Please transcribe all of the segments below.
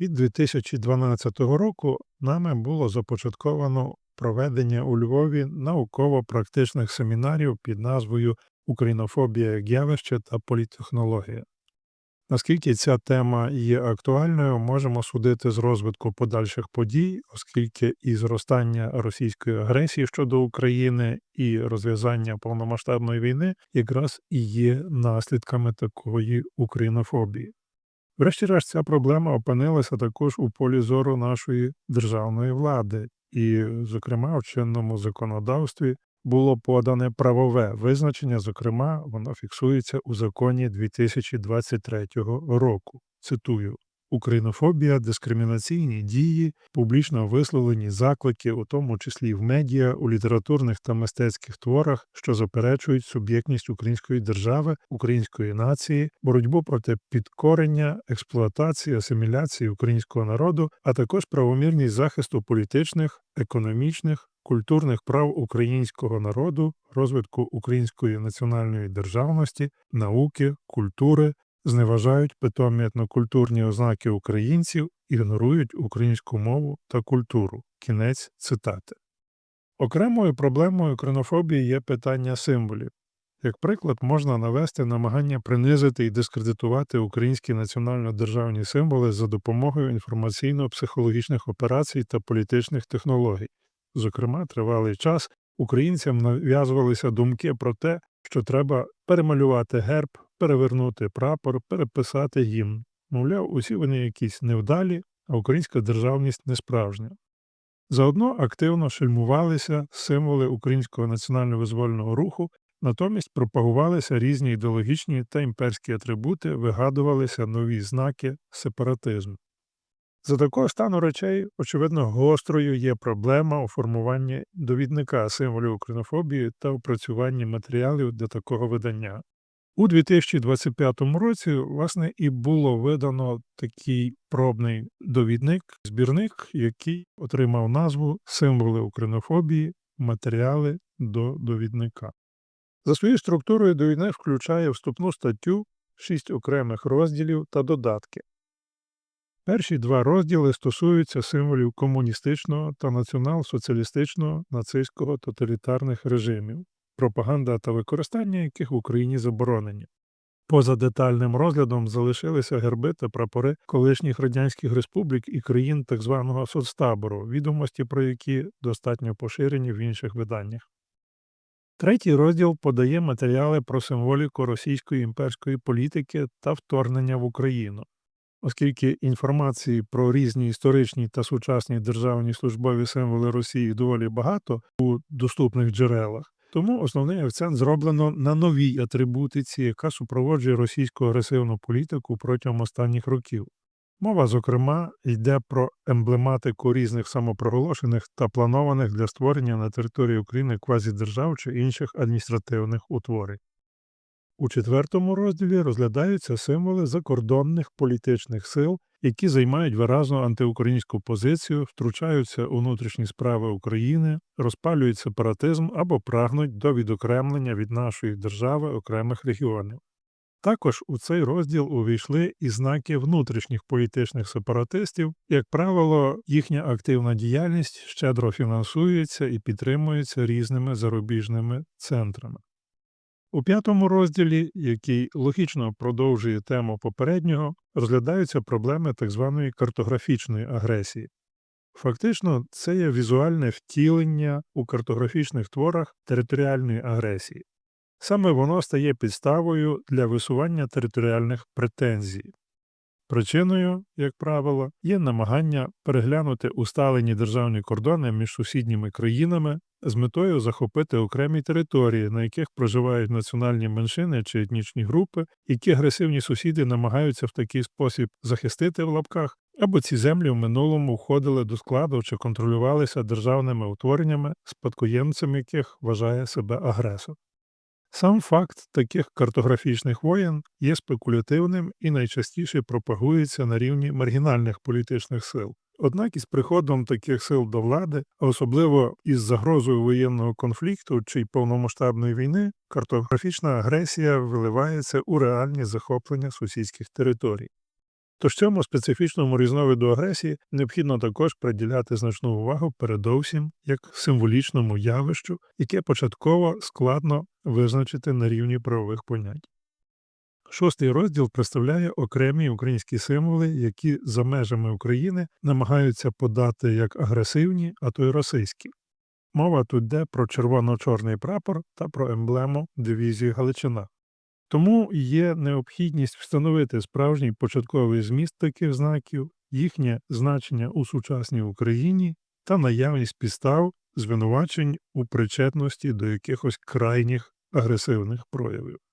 Від 2012 року нами було започатковано проведення у Львові науково-практичних семінарів під назвою Українофобія як явище та політтехнологія. Наскільки ця тема є актуальною, можемо судити з розвитку подальших подій, оскільки і зростання російської агресії щодо України і розв'язання повномасштабної війни якраз і є наслідками такої українофобії. Врешті-решт, ця проблема опинилася також у полі зору нашої державної влади, і, зокрема, в чинному законодавстві було подане правове визначення, зокрема, воно фіксується у законі 2023 року. Цитую. Українофобія, дискримінаційні дії, публічно висловлені заклики, у тому числі в медіа, у літературних та мистецьких творах, що заперечують суб'єктність української держави, української нації, боротьбу проти підкорення, експлуатації, асиміляції українського народу, а також правомірність захисту політичних, економічних, культурних прав українського народу, розвитку української національної державності, науки, культури, зневажають питомі етнокультурні ознаки українців, ігнорують українську мову та культуру. Кінець цитати. Окремою проблемою кринофобії є питання символів. Як приклад, можна навести намагання принизити і дискредитувати українські національно-державні символи за допомогою інформаційно-психологічних операцій та політичних технологій. Зокрема, тривалий час українцям нав'язувалися думки про те, що треба перемалювати герб, перевернути прапор, переписати гімн. Мовляв, усі вони якісь невдалі, а українська державність несправжня. Заодно активно шельмувалися символи українського національно-визвольного руху, натомість пропагувалися різні ідеологічні та імперські атрибути, вигадувалися нові знаки сепаратизму. За такого стану речей, очевидно, гострою є проблема у формуванні довідника символів українофобії та опрацюванні матеріалів для такого видання. У 2025 році, власне, і було видано такий пробний довідник, збірник, який отримав назву Символи українофобії, матеріали до довідника. За своєю структурою довідник включає вступну статтю, шість окремих розділів та додатки. Перші два розділи стосуються символів комуністичного та націонал-соціалістичного нацистського тоталітарних режимів, пропаганда та використання яких в Україні заборонені. Поза детальним розглядом залишилися герби та прапори колишніх радянських республік і країн так званого соцтабору, відомості про які достатньо поширені в інших виданнях. Третій розділ подає матеріали про символіку російської імперської політики та вторгнення в Україну. Оскільки інформації про різні історичні та сучасні державні службові символи Росії доволі багато у доступних джерелах, тому основний акцент зроблено на новій атрибутиці, яка супроводжує російську агресивну політику протягом останніх років. Мова, зокрема, йде про емблематику різних самопроголошених та планованих для створення на території України квазідержав чи інших адміністративних утворень. У четвертому розділі розглядаються символи закордонних політичних сил, які займають виразну антиукраїнську позицію, втручаються у внутрішні справи України, розпалюють сепаратизм або прагнуть до відокремлення від нашої держави окремих регіонів. Також у цей розділ увійшли і знаки внутрішніх політичних сепаратистів, як правило, їхня активна діяльність щедро фінансується і підтримується різними зарубіжними центрами. У п'ятому розділі, який логічно продовжує тему попереднього, розглядаються проблеми так званої картографічної агресії. Фактично, це є візуальне втілення у картографічних творах територіальної агресії. Саме воно стає підставою для висування територіальних претензій. Причиною, як правило, є намагання переглянути усталені державні кордони між сусідніми країнами з метою захопити окремі території, на яких проживають національні меншини чи етнічні групи, які агресивні сусіди намагаються в такий спосіб захистити в лапках, або ці землі в минулому входили до складу чи контролювалися державними утвореннями, спадкоємцем яких вважає себе агресор. Сам факт таких картографічних воєн є спекулятивним і найчастіше пропагується на рівні маргінальних політичних сил. Однак із приходом таких сил до влади, а особливо із загрозою воєнного конфлікту чи повномасштабної війни, картографічна агресія виливається у реальні захоплення сусідських територій. Тож цьому специфічному різновиду агресії необхідно також приділяти значну увагу передовсім як символічному явищу, яке початково складно визначити на рівні правових понять. Шостий розділ представляє окремі українські символи, які за межами України намагаються подати як агресивні, а то й російські. Мова тут йде про червоно-чорний прапор та про емблему дивізії Галичина. Тому є необхідність встановити справжній початковий зміст таких знаків, їхнє значення у сучасній Україні та наявність підстав звинувачень у причетності до якихось крайніх агресивних проявів.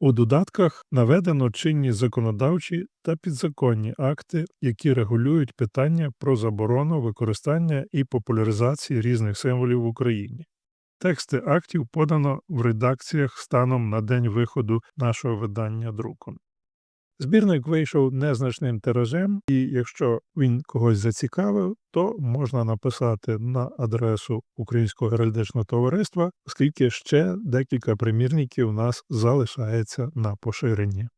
У додатках наведено чинні законодавчі та підзаконні акти, які регулюють питання про заборону використання і популяризації різних символів в Україні. Тексти актів подано в редакціях станом на день виходу нашого видання друком. Збірник вийшов незначним тиражем, і якщо він когось зацікавив, то можна написати на адресу Українського геральдичного товариства, оскільки ще декілька примірників у нас залишається на поширенні.